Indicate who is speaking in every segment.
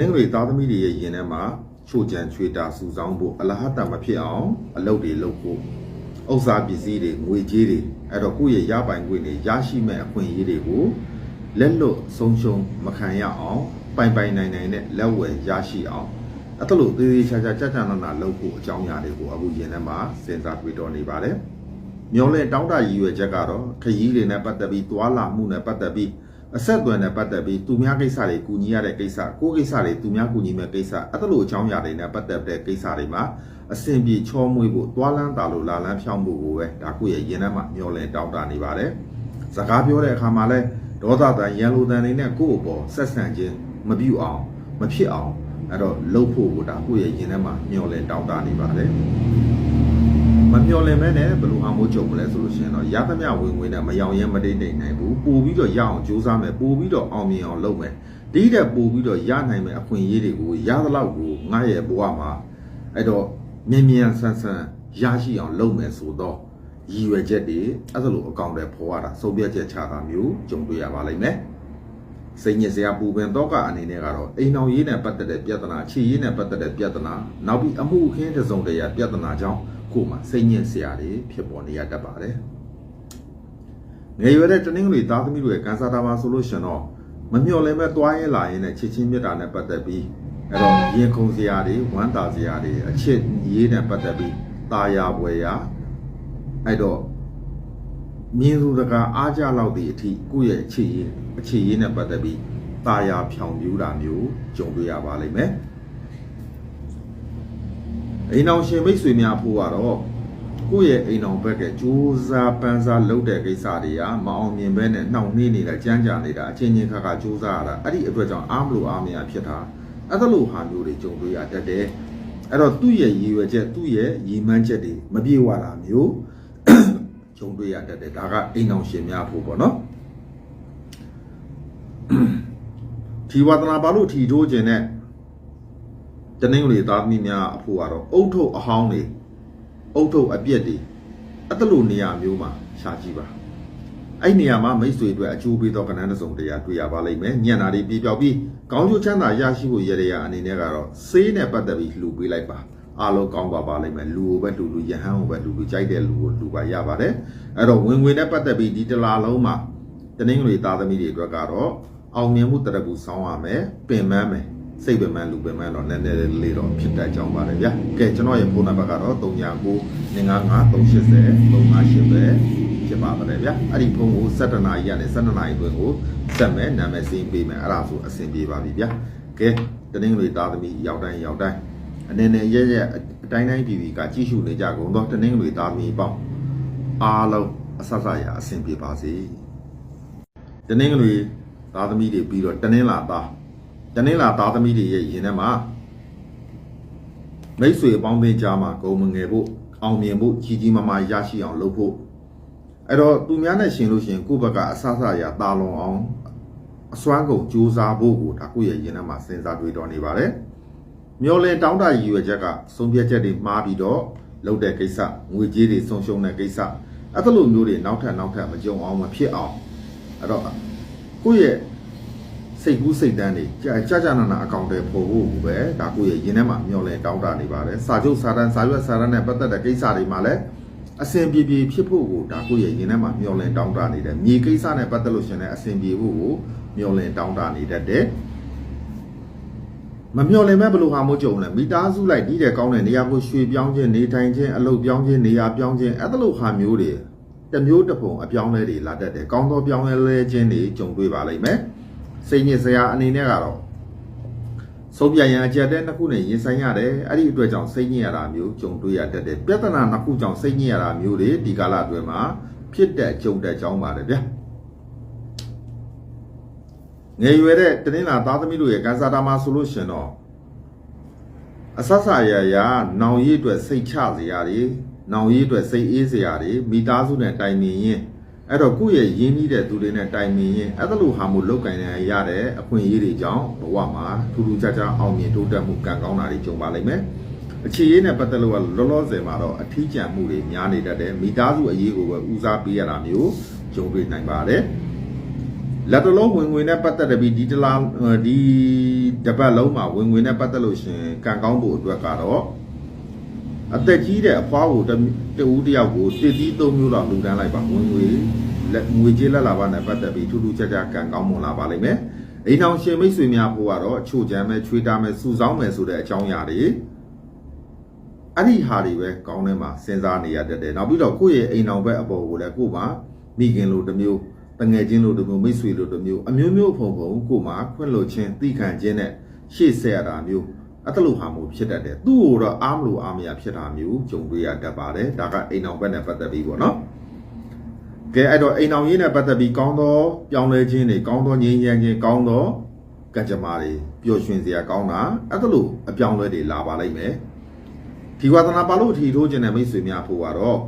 Speaker 1: နင်္ဂရီသားသမီးတွေရဲ့ယင်ထဲမှာချိုကြံချွေတာစူဆောင်းဖို့အလဟတမဖြစ်အောင်အလုပ်တွေလုပ်ဖို့ဥစ္စာပစ္စည်းတွေငွေကြေးတွေအဲ့တော့ကိုယ့်ရဲ့ရပိုင်ခွင့်တွေရရှိမဲ့အခွင့်အရေးတွေကိုလက်လွတ်ဆုံးရှုံးမခံရအောင်ပိုင်ပိုင်နိုင်နိုင်နဲ့လက်ဝယ်ရရှိအောင်အဲ့ဒါလို့သေးသေးချာချာကြကြနာနာလုပ်ဖို့အကြောင်းအရာတွေကိုအခုယင်ထဲမှာစဉ်းစားတွေ့တော်နေပါတယ်မျောလဲတောင်းတရည်ရွယ်ချက်ကတော့ခရီးတွေနဲ့ပတ်သက်ပြီးသွာလာမှုနဲ့ပတ်သက်ပြီး အဆက်အသွယ်နဲ့ပတ်သက်ပြီးသူများကိစ္စတွေကူညီရတဲ့ကိစ္စကိုယ့်ကိစ္စတွေသူများကူညီမဲ့ကိစ္စအဲ့ဒါလိုအကြောင်းအရာတွေနဲ့ပတ်သက်တဲ့ကိစ္စတွေမှာအဆင်ပြေချောမွေ့ဖို့သွာလန်းတာလို့လာလန်းဖြောင်းဖို့ကိုပဲဒါကိုယ့်ရဲ့ရင်ထဲမှာမျောလဲတောင်းတနေပါတယ်စကားပြောတဲ့အခါမှာလဲဒေါသတန်ရန်လိုတန်တွေနဲ့ကိုယ့်အပေါ်ဆက်ဆံခြင်းမပြုအောင်မဖြစ်အောင်အဲ့တော့လှုပ်ဖို့ကိုဒါကိုယ့်ရဲ့ရင်ထဲမှာမျောလဲတောင်းတနေပါတယ် မမျော်လင့်မဲနဲ့ဘယ်လိုဟာမိုးကြုံမလဲဆိုလို့ရှိရင်တော့ရသမျှဝင်ဝင်နဲ့မယောင်ရဲမတိတ်တိတ်နိုင်ဘူးပို့ပြီးတော့ရအောင်ကြိုးစားမယ်ပို့ပြီးတော့အောင်မြင်အောင်လုပ်မယ်ဒီတဲ့ပို့ပြီးတော့ရနိုင်မယ်အခွင့်အရေးတွေကိုရသလောက်ကိုငါရဲ့ဘဝမှာအဲ့တော့မြင်မြန်ဆန်းဆန်းရရှိအောင်လုပ်မယ်ဆိုတော့ရည်ရွယ်ချက်တွေအဲ့ဒါလိုအကောင့်တွေပေါ်ရတာစုံပြတ်ချက်ချတာမျိုးကြုံတွေ့ရပါလိမ့်မယ်စိတ်ညစ်စရာပူပင်တော့ကအနေနဲ့ကတော့အိမ်အောင်ရေးနဲ့ပတ်သက်တဲ့ပြဿနာခြေရေးနဲ့ပတ်သက်တဲ့ပြဿနာနောက်ပြီးအမှုအခင်းတစ်စုံတရာပြဿနာကြောင့် ကိုယ်မှာစိတ်ညစ်စရာတွေဖြစ်ပေါ်နေရတတ်ပါတယ်ငယ်ရွယ်တဲ့တနင်္ဂနွေသားသမီးတွေရဲ့ကန်ဆာတာမှာဆိုလို့ရှင်တော့မမျှော်လင့်မဲ့တွားရင်လာရင်နဲ့ချစ်ချင်းမြတ်တာနဲ့ပတ်သက်ပြီးအဲ့တော့ရင်ခုန်စရာတွေဝမ်းသာစရာတွေအချစ်ရေးနဲ့ပတ်သက်ပြီးตาယာပွဲရာအဲ့တော့ မြင်းစုတကာအားကြလောက်သည့်အထိကိုယ့်ရဲ့အခြေရေးအခြေရေးနဲ့ပတ်သက်ပြီးตาယာဖြောင်ပြူတာမျိုးကြုံတွေ့ရပါလိမ့်မယ် အိမ်အောင်ရှင်မိတ်ဆွေများဖို့ကတော့ကိုယ့်ရဲ့အိမ်အောင်ဘက်ကကြိုးစားပန်းစားလုပ်တဲ့ကိစ္စတွေကမအောင်မြင်ဘဲနဲ့နှောင့်နှေးနေတာကြမ်းကြနေတာအချင်းချင်းခါခါကြိုးစားရတာအဲ့ဒီအတွက်ကြောင့်အားမလို့အားမရဖြစ်တာအဲ့ဒါလိုဟာမျိုးတွေကြုံတွေ့ရတတ်တယ်အဲ့တော့သူ့ရဲ့ရည်ရွယ်ချက်သူ့ရဲ့ရည်မှန်းချက်တွေမပြေဝတာမျိုးကြုံတွေ့ရတတ်တယ်ဒါကအိမ်အောင်ရှင်များဖို့ပေါ့နော်ဒီဝါဒနာဘာလို့ထီထိုးခြင်းနဲ့ တနင်္ဂနွေသားသမီးများအဖို့ကတော့အုတ်ထုတ်အဟောင်းတွေအုတ်ထုတ်အပြက်တွေအဲ့တလူနေရာမျိုးမှာရှာကြည့်ပါအဲ့နေရာမှာမိတ်ဆွေတွေအကျိုးပေးသောကဏ္ဍတစ်စုံတရာတွေ့ရပါလိမ့်မယ်ညံ့တာတွေပြေပြောက်ပြီးကောင်းကျိုးချမ်းသာရရှိဖို့ရရရာအနေနဲ့ကတော့စေးနဲ့ပတ်သက်ပြီးလှူပေးလိုက်ပါအားလုံးကောင်းပါပါလိမ့်မယ်လူကိုပဲလူလူယဟန်ကိုပဲလူလူကြိုက်တဲ့လူကိုလူပါရပါတယ်အဲ့တော့ဝင်ဝင်နဲ့ပတ်သက်ပြီးဒီတလားလုံးမှာတနင်္ဂနွေသားသမီးတွေအတွက်ကတော့အောင်မြင်မှုတရကူဆောင်းရမယ်ပင်ပန်းမယ် စိတ်ပင်ပန်းလူပင်ပန်းတော့နည်းနည်းလေးတော့ဖြစ်တတ်ကြောင်းပါတယ်ဗျာကဲကျွန်တော်ရဲ့ဖုန်းနံပါတ်ကတော့39 955 380 358ပဲဖြစ်ပါပါတယ်ဗျာအဲ့ဒီဖုန်းကို7နာရီကနေ7နာရီတွင်ကိုဆက်မယ်နာမည်စင်းပေးမယ်အဲ့ဒါဆိုအဆင်ပြေပါပြီဗျာကဲတနင်္ဂနွေသားသမီးရောက်တိုင်းရောက်တိုင်းအနေနဲ့ရရအတိုင်းတိုင်းပြည်ပြည်ကကြည့်ရှုနေကြကုန်တော့တနင်္ဂနွေသားသမီးပေါ့အားလုံးအဆဆရာအဆင်ပြေပါစေတနင်္ဂနွေသားသမီးတွေပြီးတော့တနင်္လာသား တနင်္လာသားသမီးတွေရဲ့ရင်ထဲမှာမိတ်ဆွေအပေါင်းအသင်းကြားမှာဂုံမငယ်ဖို့အောင်မြင်ဖို့ကြီးကြီးမားမားရရှိအောင်လုပ်ဖို့အဲ့တော့သူများနဲ့ရှင်လို့ရှရင်ကိုယ့်ဘက်ကအဆဆရာတာလွန်အောင်အစွမ်းကုန်ကြိုးစားဖို့ကိုဒါကိုယ့်ရဲ့ရင်ထဲမှာစဉ်းစားတွေးတော်နေပါတယ်မျောလင်းတောင်းတရည်ရွယ်ချက်ကဆုံးဖြတ်ချက်တွေမှားပြီးတော့လုပ်တဲ့ကိစ္စငွေကြေးတွေဆုံးရှုံးတဲ့ကိစ္စအဲ့ဒါလိုမျိုးတွေနောက်ထပ်နောက်ထပ်မကြုံအောင်မဖြစ်အောင်အဲ့တော့ကိုယ့်ရဲ့ စိတ်ကူးစိတ်တန်းတွေကြာကြာကြာနာနာအကောင့်တွေပေါ်ဖို့ကိုပဲဒါကိုယ့်ရဲ့ရင်ထဲမှာမျောလင်းတောင်းတနေပါတယ်စာချုပ်စာတမ်းစာရွက်စာတမ်းနဲ့ပတ်သက်တဲ့ကိစ္စတွေမှာလည်းအစဉ်ပြေပြေဖြစ်ဖို့ကိုဒါကိုယ့်ရဲ့ရင်ထဲမှာမျောလင်းတောင်းတနေတယ်မြေကိစ္စနဲ့ပတ်သက်လို့ရှင်လည်းအစဉ်ပြေဖို့ကိုမျောလင်းတောင်းတနေတတ်တယ်မမျော်လင့်မဲ့ဘယ်လိုဟာမို့ကြုံလဲမိသားစုလိုက်ဒီတဲ့ကောင်းတဲ့နေရာကိုရွှေပြောင်းခြင်းနေထိုင်ခြင်းအလုပ်ပြောင်းခြင်းနေရာပြောင်းခြင်းအဲ့ဒါလိုဟာမျိုးတွေတစ်မျိုးတစ်ပုံအပြောင်းလဲတွေလာတတ်တယ်ကောင်းသောပြောင်းလဲခြင်းတွေကြုံတွေ့ပါလိမ့်မယ် စိတ်ညစ်စရာအနေနဲ့ကတော့ဆုံးပြရန်အကြက်တဲ့နှစ်ခုနဲ့ရင်ဆိုင်ရတယ်အဲ့ဒီအတွက်ကြောင့်စိတ်ညစ်ရတာမျိုးကြုံတွေ့ရတတ်တယ်ပြဿနာနှစ်ခုကြောင့်စိတ်ညစ်ရတာမျိုးတွေဒီကာလအတွင်းမှာဖြစ်တဲ့ကြုံတဲ့ကြောင်းပါတယ်ဗျာငယ်ရွယ်တဲ့တနင်္လာသားသမီးတို့ရဲ့ကန်ဆာတာမှာဆိုလို့ရှင်တော့အဆဆရရနောင်ရည်အတွက်စိတ်ချစရာတွေနောင်ရည်အတွက်စိတ်အေးစရာတွေမိသားစုနဲ့တိုင်ပင်ရင် အဲ့တော့ကိုယ့်ရဲ့ရင်းနှီးတဲ့သူတွေနဲ့တိုင်ပင်ရင်အဲ့ဒါလိုဟာမို့လောက်ကင်နေရတဲ့အခွင့်အရေးတွေကြောင့်ဘဝမှာထူးထူးခြားခြားအောင်မြင်တိုးတက်မှုကံကောင်းတာတွေကြုံပါလိမ့်မယ်အခြေရေးနဲ့ပတ်သက်လို့ကလောလောဆယ်မှာတော့အထီးကျန်မှုတွေများနေတတ်တယ်မိသားစုအရေးကိုပဲဦးစားပေးရတာမျိုးကြုံတွေ့နိုင်ပါတယ်လက်တလုံးဝင်ငွေနဲ့ပတ်သက်တဲ့ပြီးဒီတလားဒီတပတ်လုံးမှာဝင်ငွေနဲ့ပတ်သက်လို့ရှင်ကံကောင်းဖို့အတွက်ကတော့ အသက်ကြီးတဲ့အဖွားကိုတဦးတယောက်ကိုတစ်သီးသုံးမျိုးတော့လူတန်းလိုက်ပါဝင်ငွေလက်ငွေကြေးလက်လာပါနဲ့ပတ်သက်ပြီးထူးထူးခြားခြားကံကောင်းမွန်လာပါလိမ့်မယ်အိမ်အောင်ရှင်မိတ်ဆွေများဖို့ကတော့အချို့ချမ်းမဲ့ချွေးတာမဲ့စုဆောင်းမဲ့ဆိုတဲ့အကြောင်းအရာတွေအဲ့ဒီဟာတွေပဲကောင်းထဲမှာစဉ်းစားနေရတတ်တယ်နောက်ပြီးတော့ကိုယ့်ရဲ့အိမ်အောင်ဘက်အပေါ်ကိုလည်းကို့မှာမိခင်လိုတစ်မျိုးတငယ်ချင်းလိုတစ်မျိုးမိတ်ဆွေလိုတစ်မျိုးအမျိုးမျိုးဖုံဖုံကို့မှာခွင့်လွှတ်ခြင်းသိခံခြင်းနဲ့ရှေ့ဆက်ရတာမျိုး အဲ့တလို့ဟာမျိုးဖြစ်တတ်တယ်သူ့ကိုတော့အားမလို့အားမရဖြစ်တာမျိုးကြုံတွေ့ရတတ်ပါတယ်ဒါကအိမ်အောင်ဘက်နဲ့ပတ်သက်ပြီးပေါ့နော်ကဲအဲ့တော့အိမ်အောင်ရေးနဲ့ပတ်သက်ပြီးကောင်းသောပြောင်းလဲခြင်းတွေကောင်းသောငြိမ်းချမ်းခြင်းကောင်းသောကံကြမ္မာတွေပျော်ရွှင်စရာကောင်းတာအဲ့ဒါလို့အပြောင်းလဲတွေလာပါလိမ့်မယ်ဒီဝါသနာပါလို့ထီထိုးခြင်းတဲ့မိတ်ဆွေများဖို့ကတော့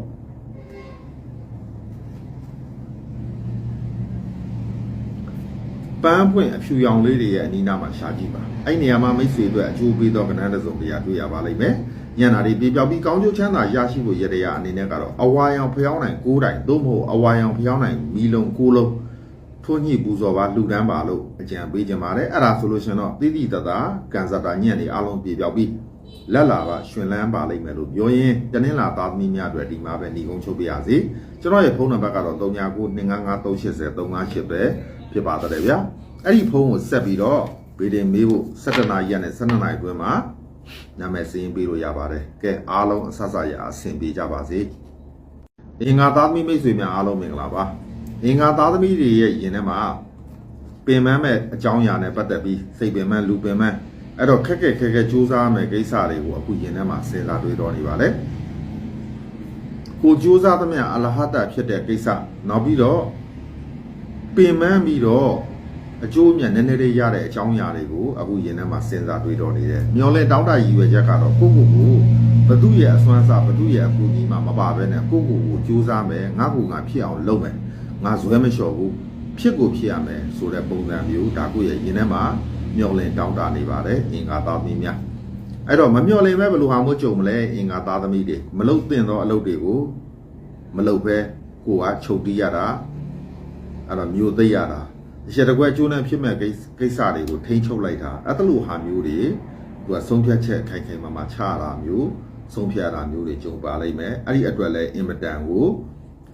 Speaker 1: ပန်းပွင့်အဖြူရောင်လေးတွေရဲ့အနီးနားမှာရှာကြည့်ပါအဲ့နေရာမှာမိတ်ဆွေအတွက်အကျိုးပေးသောကဏ္ဍတစ်စုံတရာတွေ့ရပါလိမ့်မယ်ညနာတွေပြေပြောက်ပြီးကောင်းကျိုးချမ်းသာရရှိဖို့ရတရားအနေနဲ့ကတော့အဝါရောင်ဖျောင်းနိုင်၉တိုင်သို့မဟုတ်အဝါရောင်ဖျောင်းနိုင်မီလုံး၉လုံးထွန်းညှိပူဇော်ပါလှူဒန်းပါလို့အကြံပေးကြပါတယ်အဲ့ဒါဆိုလို့ရှင်တော့တိတိတသာကန်စတာညံ့နေအလုံးပြေပြောက်ပြီးလက်လာပါရှင်လန်းပါလိမ့်မယ်လို့ပြောရင်တနင်္လာသားသမီးများအတွက်ဒီမှာပဲညီကုန်းချုပ်ပြရစီကျွန်တော်ရဲ့ဖုန်းနံပါတ်ကတော့399380 358ပဲ ဖြစ်ပါတယ်ဗျာအဲ့ဒီဖုန်းကိုဆက်ပြီးတော့ဗီဒီမေးဖို့17နာရီနဲ့12နာရီအတွင်းမှာနာမည်စင်းပေးလို့ရပါတယ်ကဲအားလုံးအဆဆရအဆင်ပြေကြပါစေအင်္ဂါသားသမီးမိတ်ဆွေများအားလုံးမင်္ဂလာပါအင်္ဂါသားသမီးတွေရဲ့ယင်ထဲမှာပင်ပန်းမဲ့အကြောင်းအရာနဲ့ပတ်သက်ပြီးစိတ်ပင်ပန်းလူပင်ပန်းအဲ့တော့ခက်ခက်ခက်ခက်စူးစမ်းမယ်ကိစ္စတွေကိုအခုယင်ထဲမှာစဉ်းစားတွေးတော်နေပါလေကိုစူးစမ်းသမျှအလဟတဖြစ်တဲ့ကိစ္စနောက်ပြီးတော့ ပင်ပန်းပြီးတော့အကျိုးအမြတ်နည်းနည်းလေးရတဲ့အကြောင်းအရာတွေကိုအခုယင်ထဲမှာစဉ်းစားတွေးတော်နေတယ်မျောလဲတောင်းတရည်ရွယ်ချက်ကတော့ကိုကိုကိုဘသူရဲ့အစွမ်းစားဘသူရဲ့အပူကြီးမှမပါဘဲနဲ့ကိုကိုကိုစူးစမ်းမယ်ငါ့ကိုငါဖြစ်အောင်လုပ်မယ်ငါဇွဲမလျှော်ဘူးဖြစ်ကိုဖြစ်ရမယ်ဆိုတဲ့ပုံစံမျိုးဒါကိုရဲ့ယင်ထဲမှာမျောလင်တောင်းတနေပါတယ်အင်္ဂါသားသမီးများအဲ့တော့မမျောလင်ပဲဘယ်လိုဟာမျိုးကြုံမလဲအင်္ဂါသားသမီးတွေမလုတ်တင်သောအလုပ်တွေကိုမလုတ်ပဲကိုကချုပ်တီးရတာ အဲ့တော့မျိုးသိရတာအချက်တကွဲကျိုးနဲ့ဖြစ်မဲ့ကိစ္စကိစ္စတွေကိုထိန်းချုပ်လိုက်တာအဲ့တလူဟာမျိုးတွေသူကဆုံးဖြတ်ချက်ခိုင်ခိုင်မာမာချရတာမျိုးဆုံးဖြတ်တာမျိုးတွေကြုံပါလိမ့်မယ်အဲ့ဒီအတွက်လည်းအင်မတန်ကို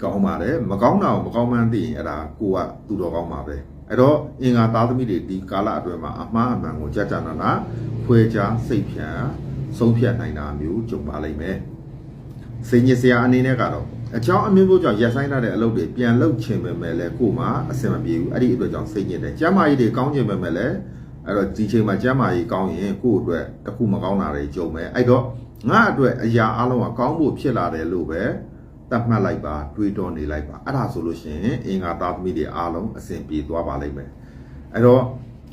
Speaker 1: ကောင်းပါတယ်မကောင်းတာကိုမကောင်းမှန်းသိရင်အဲ့ဒါကိုကသူတော်ကောင်းပါပဲအဲ့တော့အင်္ဂါသားသမီးတွေဒီကာလအတွင်းမှာအမှားအမှန်ကိုကြကြနာနာဖွေချစိတ်ဖြန်ဆုံးဖြတ်နိုင်တာမျိုးကြုံပါလိမ့်မယ်စိတ်ညစ်စရာအနေနဲ့ကတော့ အကြောင်းအမျိုးမျိုးကြောင့်ရပ်ဆိုင်ထားတဲ့အလုပ်တွေပြန်လုပ်ချင်ပေမဲ့လည်းကို့မှာအဆင်မပြေဘူးအဲ့ဒီအတွက်ကြောင့်စိတ်ညစ်တယ်ကျမ်းမာရေးတွေကောင်းချင်ပေမဲ့လည်းအဲ့တော့ဒီချိန်မှာကျမ်းမာရေးကောင်းရင်ကို့အတွက်တခုမကောင်းတာတွေကြုံမယ်အဲ့တော့ငါအတွက်အရာအလုံးကကောင်းဖို့ဖြစ်လာတယ်လို့ပဲသတ်မှတ်လိုက်ပါတွေးတောနေလိုက်ပါအဲ့ဒါဆိုလို့ရှိရင်အင်္ဂါသားသမီးတွေအားလုံးအဆင်ပြေသွားပါလိမ့်မယ်အဲ့တော့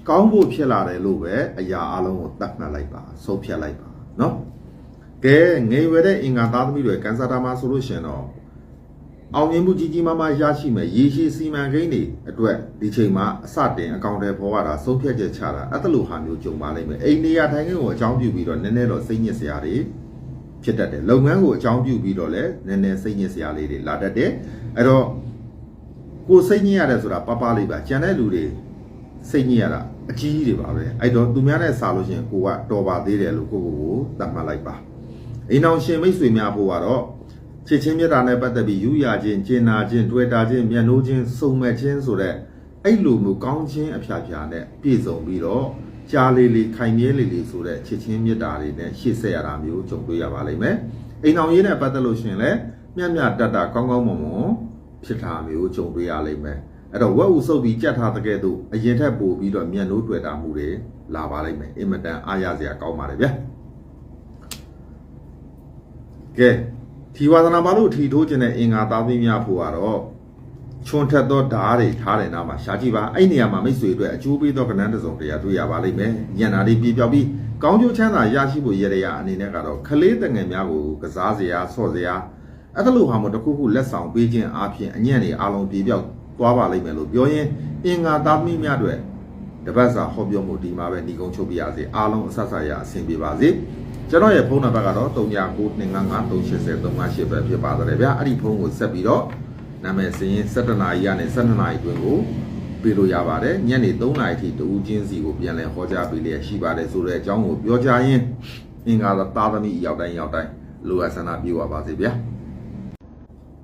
Speaker 1: ကောင်းဖို့ဖြစ်လာတယ်လို့ပဲအရာအလုံးကိုသတ်မှတ်လိုက်ပါဆုံးဖြတ်လိုက်ပါနော်ကဲငယ်ရွယ်တဲ့အင်္ဂါသားသမီးတွေကန်ဆာတာမှာဆိုလို့ရှိရင်တော့ အောင်မြင်မှုကြီးကြီးမားမားရရှိမယ်ရေရှည်စီမံကိန်းတွေအတွက်ဒီချိန်မှာအစတင်အကောင့်တွေပေါ်ရတာဆုံးဖြတ်ချက်ချတာအဲ့တလိုဟာမျိုးကြုံပါလိမ့်မယ်အိမ်နေရထိုင်ခင်းကိုအကြောင်းပြုပြီးတော့နည်းနည်းတော့စိတ်ညစ်စရာတွေဖြစ်တတ်တယ်လုပ်ငန်းကိုအကြောင်းပြုပြီးတော့လည်းနည်းနည်းစိတ်ညစ်စရာလေးတွေလာတတ်တယ်အဲ့တော့ကိုစိတ်ညစ်ရတယ်ဆိုတာပပလေးပါကြံတဲ့လူတွေစိတ်ညစ်ရတာအကြီးကြီးတွေပါပဲအဲ့တော့သူများနဲ့စာလို့ရှိရင်ကိုကတော်ပါသေးတယ်လို့ကိုကိုကိုသတ်မှတ်လိုက်ပါအိမ်အောင်ရှင်မိတ်ဆွေများဖို့ကတော့ ချစ်ချင်းမြတ်တာနဲ့ပတ်သက်ပြီးယူရခြင်းကျင်နာခြင်းတွေ့တာခြင်းမျက်နှိုးခြင်းစုံမဲ့ခြင်းဆိုတဲ့အဲ့လိုမျိုးကောင်းခြင်းအဖျားဖျားနဲ့ပြည့်စုံပြီးတော့ကြားလေးလေးခိုင်မြဲလေးလေးဆိုတဲ့ချစ်ချင်းမြတ်တာတွေနဲ့ရှေ့ဆက်ရတာမျိုးကြုံတွေ့ရပါလိမ့်မယ်အိမ်အောင်ရေးနဲ့ပတ်သက်လို့ရှိရင်လည်းမြတ်မြတ်တတ်တာကောင်းကောင်းမွန်မွန်ဖြစ်တာမျိုးကြုံတွေ့ရလိမ့်မယ်အဲ့တော့ဝက်ဥစုပ်ပြီးကြက်ထားတဲ့ကဲ့သို့အရင်ထက်ပိုပြီးတော့မျက်နှိုးတွေ့တာမှုတွေလာပါလိမ့်မယ်အင်မတန်အားရစရာကောင်းပါတယ်ဗျာကဲ ထီဝါသနာပါလို့ထီထိုးခြင်းတဲ့အင်္ဂါသားသမီးများဖို့ကတော့ချွန်ထက်သောဓာတ်တွေထားတဲ့နားမှာရှားကြည့်ပါအဲ့နေရာမှာမိတ်ဆွေအတွက်အကျိုးပေးသောကဏ္ဍတစ်စုံတရာတွေ့ရပါလိမ့်မယ်ညံနာလေးပြေပြောက်ပြီးကောင်းကျိုးချမ်းသာရရှိဖို့ရရအနေနဲ့ကတော့ခလေးတငယ်များကိုကစားစရာဆော့စရာအဲ့ဒါလိုဟာမို့တခုခုလက်ဆောင်ပေးခြင်းအပြင်အညံ့တွေအားလုံးပြေပြောက်သွားပါလိမ့်မယ်လို့ပြောရင်အင်္ဂါသားသမီးများအတွက်တပတ်စာဟောပြောမှုဒီမှာပဲညီကုန်းချုပ်ပြရစေအားလုံးအဆက်ဆက်ရအဆင်ပြေပါစေ ကျွန်တော်ရဲ့ဖုန်းနံပါတ်ကတော့39925538ပဲဖြစ်ပါတယ်ဗျာအဲ့ဒီဖုန်းကိုဆက်ပြီးတော့နာမည်စရင်7နာရီကနေ7နာရီအတွင်းကိုပေးလို့ရပါတယ်ညနေ3နာရီထိတူးချင်းစီကိုပြန်လည်ဟောကြားပေးလျက်ရှိပါတယ်ဆိုတဲ့အကြောင်းကိုပြောကြားရင်းအင်္ဂါသားသမီးရောက်တိုင်းရောက်တိုင်းလိုအပ်ဆန္ဒပြေဝပါစေဗျာ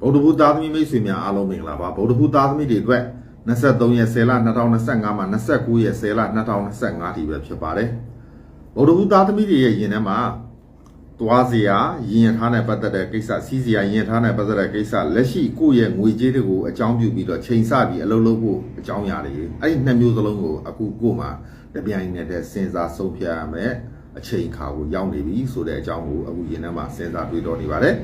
Speaker 1: ဗုဒ္ဓဘုသားသမီးမိတ်ဆွေများအားလုံးမင်္ဂလာပါဗုဒ္ဓဘုသားသမီးတွေအတွက်23ရက်10လ2025မှာ29ရက်10လ2025ထိပဲဖြစ်ပါတယ် ဗုဒ္ဓဘုသားသမီးတွေရဲ့ယင်ထဲမှာသွားစရာရင်ရထားနဲ့ပတ်သက်တဲ့ကိစ္စစီးစရာရင်ရထားနဲ့ပတ်သက်တဲ့ကိစ္စလက်ရှိကိုယ့်ရဲ့ငွေကြေးတွေကိုအကြောင်းပြုပြီးတော့ချိန်ဆပြီးအလုပ်လုပ်ဖို့အကြောင်းအရာတွေအဲ့ဒီနှစ်မျိုးစလုံးကိုအခုကိုယ်မှာတပြိုင်နက်တည်းစဉ်းစားဆုံးဖြတ်ရမယ်အချိန်ခါကိုရောက်နေပြီဆိုတဲ့အကြောင်းကိုအခုရင်ထဲမှာစဉ်းစားတွေးတော်နေပါတယ်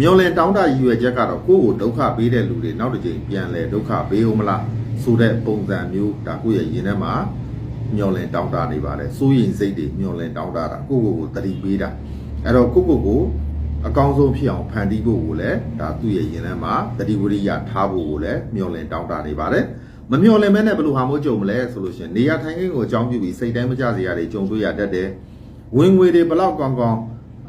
Speaker 1: မျောလင်တောင်းတရည်ရွယ်ချက်ကတော့ကိုယ့်ကိုဒုက္ခပေးတဲ့လူတွေနောက်တစ်ချိန်ပြန်လဲဒုက္ခပေးဦးမလားဆိုတဲ့ပုံစံမျိုးဒါကိုယ့်ရဲ့ရင်ထဲမှာ မျောလင်တောင်းတနေပါတယ်စိုးရင်စိတ်တွေမျောလင်တောင်းတတာကိုယ့်ကိုယ်ကိုတတိပေးတာအဲ့တော့ကိုယ့်ကိုယ်ကိုအကောင်းဆုံးဖြစ်အောင်ဖန်တီးဖို့ကိုလည်းဒါသူ့ရဲ့ရင်ထဲမှာတတိဝရိယထားဖို့ကိုလည်းမျောလင်တောင်းတနေပါတယ်မမျောလင်မဲနဲ့ဘယ်လိုဟာမို့ကြုံမလဲဆိုလို့ရှိရင်နေရာထိုင်ခင်းကိုအကြောင်းပြုပြီးစိတ်တိုင်းမကြစရာတွေကြုံတွေ့ရတတ်တယ်ဝင်ငွေတွေဘလောက်ကောင်းကောင်း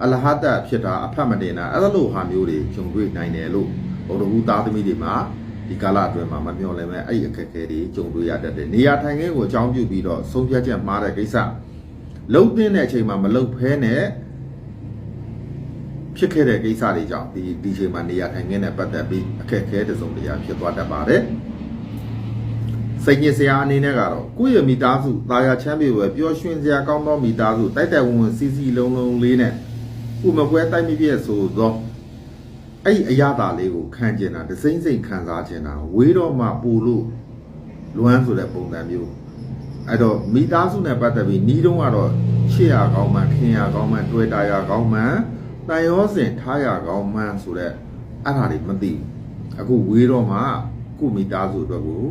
Speaker 1: အလဟတဖြစ်တာအဖတ်မတင်တာအဲ့လိုဟာမျိုးတွေကြုံတွေ့နိုင်တယ်လို့ဘုရားဘူးသားသမီးတွေမှာ ဒီကာလအတွင်းမှာမမျောလင်မဲအဲ့ဒီအခက်အခဲတွေကြုံတွေ့ရတတ်တယ်နေရာထိုင်ခင်းကိုအကြောင်းပြုပြီးတော့ဆုံးဖြတ်ချက်မှားတဲ့ကိစ္စလုံတဲ့အချိန်မှာမလုံဖဲနဲ့ဖြစ်ခဲ့တဲ့ကိစ္စတွေကြောင့်ဒီဒီချိန်မှာနေရာထိုင်ခင်းနဲ့ပတ်သက်ပြီးအခက်အခဲတစ်စုံတစ်ရာဖြစ်သွားတတ်ပါတယ်စိတ်ညစ်စရာအနေနဲ့ကတော့ကိုယ့်ရဲ့မိသားစုတာယာချမ်းပြေဝယ်ပျော်ရွှင်စရာကောင်းသောမိသားစုတိုက်တိုက်ဝန်းဝန်းစီစီလုံးလုံးလေးနဲ့ဥမကွဲတိုက်မိပြည့်ဆိုသော အဲ့ဒီအရာသာလေးကိုခံကျင်တာဒစိမ့်စိမ့်ခံစားကျင်တာဝေးတော့မှပူလို့လွမ်းဆိုတဲ့ပုံစံမျိုးအဲ့တော့မိသားစုနဲ့ပတ်သက်ပြီးနီးတုံးကတော့ချစ်ရကောင်းမှခင်ရကောင်းမှတွေ့တာရကောင်းမှတန်ရောစင်ထားရကောင်းမှဆိုတဲ့အဲ့ဒါတွေမသိဘူးအခုဝေးတော့မှကိုမိသားစုအတွက်ကို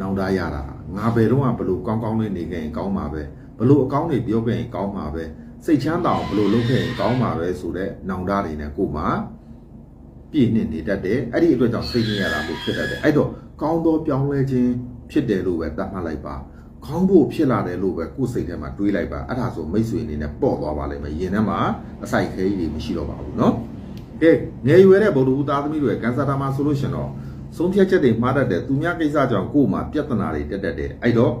Speaker 1: နောင်တရတာငါဘယ်တော့မှဘလို့ကောင်းကောင်းလေးနေခဲ့ရင်ကောင်းမှာပဲဘလို့အကောင်းတွေပြောခဲ့ရင်ကောင်းမှာပဲစိတ်ချမ်းသာအောင်ဘလို့လုပ်ခဲ့ရင်ကောင်းမှာပဲဆိုတဲ့နောင်တတွေနဲ့ကိုမှ ပြည့်နှစ်နေတတ်တယ်အဲ့ဒီအတွက်ကြောင့်စိတ်ညစ်ရတာလို့ဖြစ်တတ်တယ်အဲ့တော့ကောင်းသောပြောင်းလဲခြင်းဖြစ်တယ်လို့ပဲသတ်မှတ်လိုက်ပါခေါင်းဖို့ဖြစ်လာတယ်လို့ပဲကိုယ်စိတ်ထဲမှာတွေးလိုက်ပါအဲ့ဒါဆိုမိတ်ဆွေအနေနဲ့ပေါ့သွားပါလိမ့်မယ်ရင်ထဲမှာအစိုက်ခဲကြီးတွေမရှိတော့ပါဘူးเนาะကဲငယ်ရွယ်တဲ့ဗုဒ္ဓဦးသားသမီးတွေကကန်ဆာတာမှာဆိုလို့ရှင်တော့ဆုံးဖြတ်ချက်တွေမှားတတ်တယ်သူများကိစ္စကြောင့်ကိုယ်မှာပြဿနာတွေတက်တတ်တယ်အဲ့တော့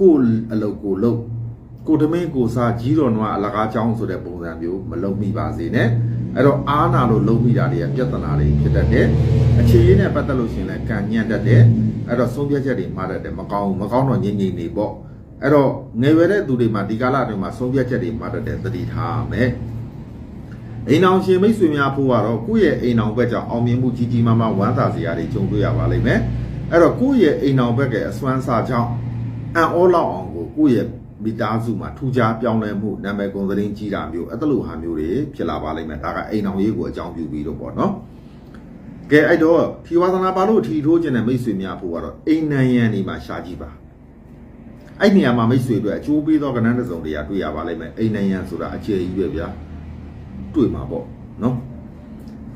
Speaker 1: ကိုယ်အလုပ်ကိုလုပ်ကိုတမင်းကိုစားကြီးတော်နွားအလကားချောင်းဆိုတဲ့ပုံစံမျိုးမလုံမိပါစေနဲ့ အဲ့တော့အားနာလို့လုံမိတာတွေကပြဿနာတွေဖြစ်တတ်တယ်အခြေရင်းနဲ့ပတ်သက်လို့ရှင်လည်းကံညံ့တတ်တယ်အဲ့တော့ဆုံးဖြတ်ချက်တွေမှားတတ်တယ်မကောင်းဘူးမကောင်းတော့ငြိမ့်ငြိမ့်နေပေါ့အဲ့တော့ငယ်ရွယ်တဲ့သူတွေမှာဒီကာလအတွင်းမှာဆုံးဖြတ်ချက်တွေမှားတတ်တယ်သတိထားမယ်အိမ်အောင်ရှင်မိတ်ဆွေများဖို့ကတော့ကိုယ့်ရဲ့အိမ်အောင်ဘက်ကြောင့်အောင်မြင်မှုကြီးကြီးမားမားဝမ်းသာစရာတွေကြုံတွေ့ရပါလိမ့်မယ်အဲ့တော့ကိုယ့်ရဲ့အိမ်အောင်ဘက်ကအစွမ်းစားကြောင့်အံ့ဩလောက်အောင်ကိုကိုယ့်ရဲ့ မိသားစုမှာထူးခြားပြောင်းလဲမှုနာမည်ကုန်သတင်းကြီးတာမျိုးအဲ့လိုဟာမျိုးတွေဖြစ်လာပါလိမ့်မယ်ဒါကအိမ်အောင်ရေးကိုအကြောင်းပြုပြီးတော့ပေါ့နော်ကဲအဲ့တော့ထီဝါသနာပါလို့ထီထိုးခြင်းတဲ့မိတ်ဆွေများဖို့ကတော့အိမ်နံရံနေမှာရှာကြည့်ပါအဲ့နေရာမှာမိတ်ဆွေတို့အကျိုးပေးသောကဏ္ဍတစ်စုံတရာတွေ့ရပါလိမ့်မယ်အိမ်နံရံဆိုတာအခြေကြီးပဲဗျာတွေ့မှာပေါ့နော်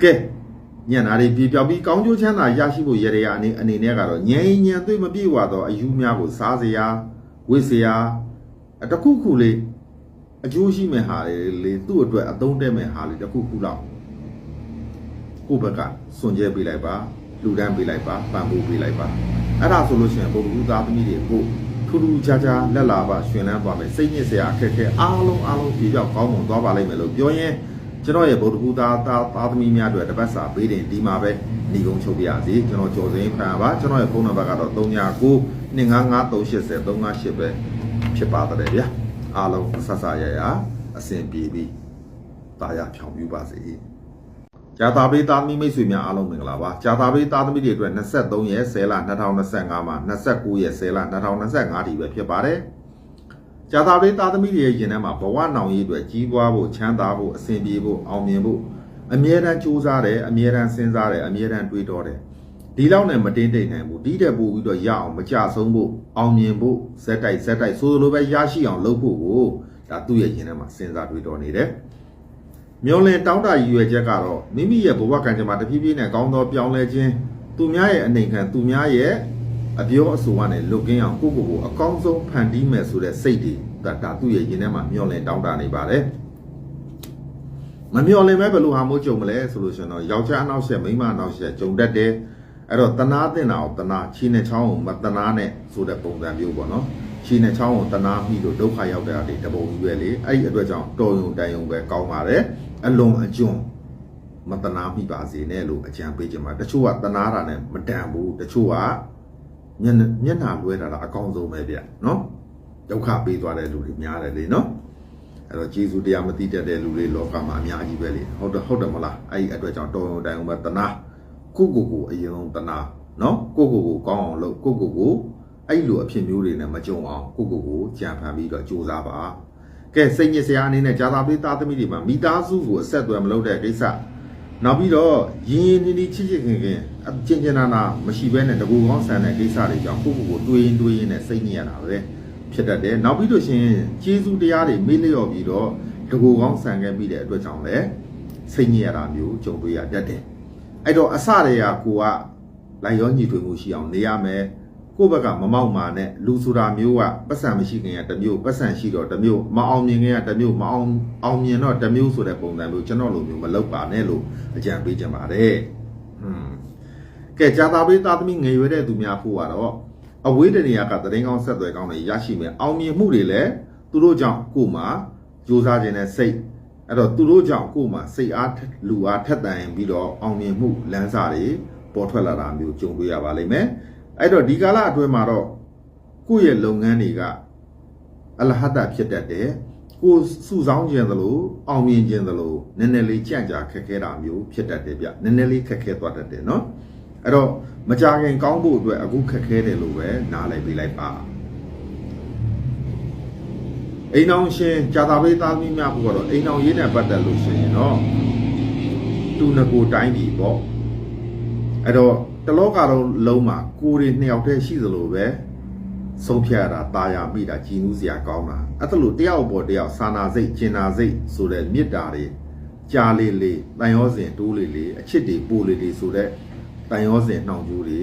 Speaker 1: ကဲညံ့နာတွေပြေပြောက်ပြီးကောင်းကျိုးချမ်းသာရရှိဖို့ရရအနေအနေနဲ့ကတော့ငြိမ်ညံတွေ့မပြေဝသောအယူများကိုစားစရာဝိစရာ တခုခုလေးအကျိုးရှိမဲ့ဟာလေးလေသူ့အတွက်အသုံးတဲ့မဲ့ဟာလေးတခုခုလောက်ကိုယ့်ဘက်ကစွန့်ကြဲပေးလိုက်ပါလူဒန်းပေးလိုက်ပါပံ့ပိုးပေးလိုက်ပါအဲ့ဒါဆိုလို့ရှိရင်ပုဂ္ဂိုလ်သားသမီးတွေကိုထူးထူးခြားခြားလက်လာပါရှင်လန်းသွားမယ်စိတ်ညစ်စရာအခက်ခဲအားလုံးအားလုံးပြေပြောက်ကောင်းမွန်သွားပါလိမ့်မယ်လို့ပြောရင်ကျွန်တော်ရဲ့ဗုဒ္ဓဘုသားသားသားသမီးများအတွက်တပတ်စာပေးတင်ဒီမှာပဲညီကုန်းချုပ်ပြရစီကျွန်တော်ကြော်စင်းဖန်ပါကျွန်တော်ရဲ့ဖုန်းနံပါတ်ကတော့39 255 380 358ပဲ ဖြစ်ပါတယ်ဗျာအားလုံးဆဆရရအဆင်ပြေပြီးတာယာဖြောင်ပြပါစေကြာတာပေးသားသမီးမိတ်ဆွေများအားလုံးမင်္ဂလာပါကြာတာပေးသားသမီးတွေအတွက်23ရက်10လ2025မှာ29ရက်10လ2025ဒီပဲဖြစ်ပါတယ်ကြာတာပေးသားသမီးတွေရဲ့ရင်ထဲမှာဘဝနောင်ရေးအတွက်ကြီးပွားဖို့ချမ်းသာဖို့အဆင်ပြေဖို့အောင်မြင်ဖို့အမြဲတမ်းကြိုးစားတယ်အမြဲတမ်းစဉ်းစားတယ်အမြဲတမ်းတွေးတောတယ် ဒီလောက်နဲ့မတင်းတိတ်နိုင်ဘူးဒီတဲ့ပို့ပြီးတော့ရအောင်မကြဆုံးဖို့အောင်မြင်ဖို့ဇက်တိုက်ဇက်တိုက်ဆိုလိုပဲရရှိအောင်လုပ်ဖို့ကိုဒါသူ့ရဲ့ရင်ထဲမှာစဉ်းစားတွေးတောနေတယ်မျောလင်တောင်းတရည်ရွယ်ချက်ကတော့မိမိရဲ့ဘဝကံကြမ္မာတဖြည်းဖြည်းနဲ့ကောင်းသောပြောင်းလဲခြင်းသူများရဲ့အနေခံသူများရဲ့အပြောအဆိုကနေလွတ်ကင်းအောင်ကိုယ့်ကိုယ်ကိုအကောင်းဆုံးဖန်တီးမယ်ဆိုတဲ့စိတ်တွေဒါဒါသူ့ရဲ့ရင်ထဲမှာမျောလင်တောင်းတနေပါတယ်မမျောလင်ပဲဘယ်လိုဟာမို့ကြုံမလဲဆိုလို့ရှင်တော့ယောက်ျားအနောက်ရှက်မိန်းမအနောက်ရှက်ကြုံတတ်တယ် အဲ့တော့တနာတင်တာကိုတနာချီနဲ့ချောင်းကိုမတနာနဲ့ဆိုတဲ့ပုံစံမျိုးပေါ့နော်ချီနဲ့ချောင်းကိုတနာမိလို့ဒုက္ခရောက်တဲ့အားတွေတပုံကြီးပဲလေအဲ့ဒီအတွက်ကြောင့်တော်ယုံတန်ယုံပဲကောင်းပါတယ်အလွန်အကျွန်းမတနာမိပါစေနဲ့လို့အကြံပေးချင်ပါတယ်တချို့ကတနာတာနဲ့မတန်ဘူးတချို့ကမျက်နှာမျက်နှာလွဲတာတာအကောင်းဆုံးပဲဗျနော်ဒုက္ခပေးသွားတဲ့လူတွေများတယ်လေနော်အဲ့တော့ဂျေဇုတရားမသိတတ်တဲ့လူတွေလောကမှာအများကြီးပဲလေဟုတ်တယ်ဟုတ်တယ်မလားအဲ့ဒီအတွက်ကြောင့်တော်ရုံတိုင်အောင်ပဲတနာ ကိုကိုကိုအရင်ဆုံးတနာနော်ကိုကိုကိုကောင်းအောင်လုပ်ကိုကိုကိုအဲ့လိုအဖြစ်မျိုးတွေနဲ့မကြုံအောင်ကိုကိုကိုကြံဖန်ပြီးတော့ကြိုးစားပါကဲစိတ်ညစ်စရာအနေနဲ့ဂျာသာပေးသားသမီးတွေမှာမိသားစုကိုအဆက်အသွယ်မလုပ်တဲ့ကိစ္စနောက်ပြီးတော့ရင်းရင်းနှီးနှီးချစ်ချစ်ခင်ခင်အချင်းချင်းနာနာမရှိဘဲနဲ့တကူကောင်းဆန်တဲ့ကိစ္စတွေကြောင့်ကိုကိုကိုတွေးရင်တွေးရင်နဲ့စိတ်ညစ်ရတာပဲဖြစ်တတ်တယ်နောက်ပြီးလို့ရှိရင်ကျေးဇူးတရားတွေမေ့လျော့ပြီးတော့တကူကောင်းဆန်ခဲ့ပြီးတဲ့အတွက်ကြောင့်လည်းစိတ်ညစ်ရတာမျိုးကြုံတွေ့ရတတ်တယ် အဲ့တော့အစတည်းကကိုကလိုက်ရောညီထွေမှုရှိအောင်နေရမယ်ကိုယ့်ဘက်ကမမောက်မာနဲ့လူဆိုတာမျိုးကပတ်စံမရှိခင်ကတစ်မျိုးပတ်စံရှိတော့တစ်မျိုးမအောင်မြင်ခင်ကတစ်မျိုးမအောင်အောင်မြင်တော့တစ်မျိုးဆိုတဲ့ပုံစံမျိုးကျွန်တော်လိုမျိုးမလုပ်ပါနဲ့လို့အကြံပေးချင်ပါတယ်ဟွန်းကဲကြာသာပေးသားသမီးငယ်ရွယ်တဲ့သူများဖို့ကတော့အဝေးတနေရာကတရင်ကောင်းဆက်သွယ်ကောင်းတွေရရှိမယ်အောင်မြင်မှုတွေလည်းသူတို့ကြောင့်ကိုယ်မှာကြိုးစားခြင်းနဲ့စိတ် အဲ့တော့သူတို့ကြောင့်ကိုယ်မှာစိတ်အားထက်လူအားထက်တန်ပြီးတော့အောင်မြင်မှုလမ်းစာတွေပေါ်ထွက်လာတာမျိုးကြုံတွေ့ရပါလိမ့်မယ်အဲ့တော့ဒီကာလအတွင်းမှာတော့ကိုယ့်ရဲ့လုပ်ငန်းတွေကအလဟတဖြစ်တတ်တယ်ကိုယ်စုဆောင်းခြင်းသလိုအောင်မြင်ခြင်းသလိုနည်းနည်းလေးကြံ့ကြာခက်ခဲတာမျိုးဖြစ်တတ်တယ်ဗျနည်းနည်းလေးခက်ခဲသွားတတ်တယ်နော်အဲ့တော့မကြခင်ကောင်းဖို့အတွက်အခုခက်ခဲတယ်လို့ပဲနားလည်ပေးလိုက်ပါ အိမ်အောင်ရှင်ဂျာတာဘေးသားသမီးများဖို့ကတော့အိမ်အောင်ရေးနဲ့ပတ်သက်လို့ရှိရင်တော့တူနကိုတိုင်းပြီပေါ့အဲ့တော့တလောကလုံးလုံးမှာကိုယ်တွေနှစ်ယောက်တည်းရှိသလိုပဲဆုံးဖြတ်ရတာตาရမိတာကြည်နူးစရာကောင်းတာအဲ့ဒါလို့တယောက်ပေါ်တယောက်စာနာစိတ်ကျင်နာစိတ်ဆိုတဲ့မေတ္တာတွေကြားလေးလေးတန်ရောစဉ်တိုးလေးလေးအချစ်တွေပို့လေးလေးဆိုတဲ့တန်ရောစင်နှောင်ကျိုးတွေ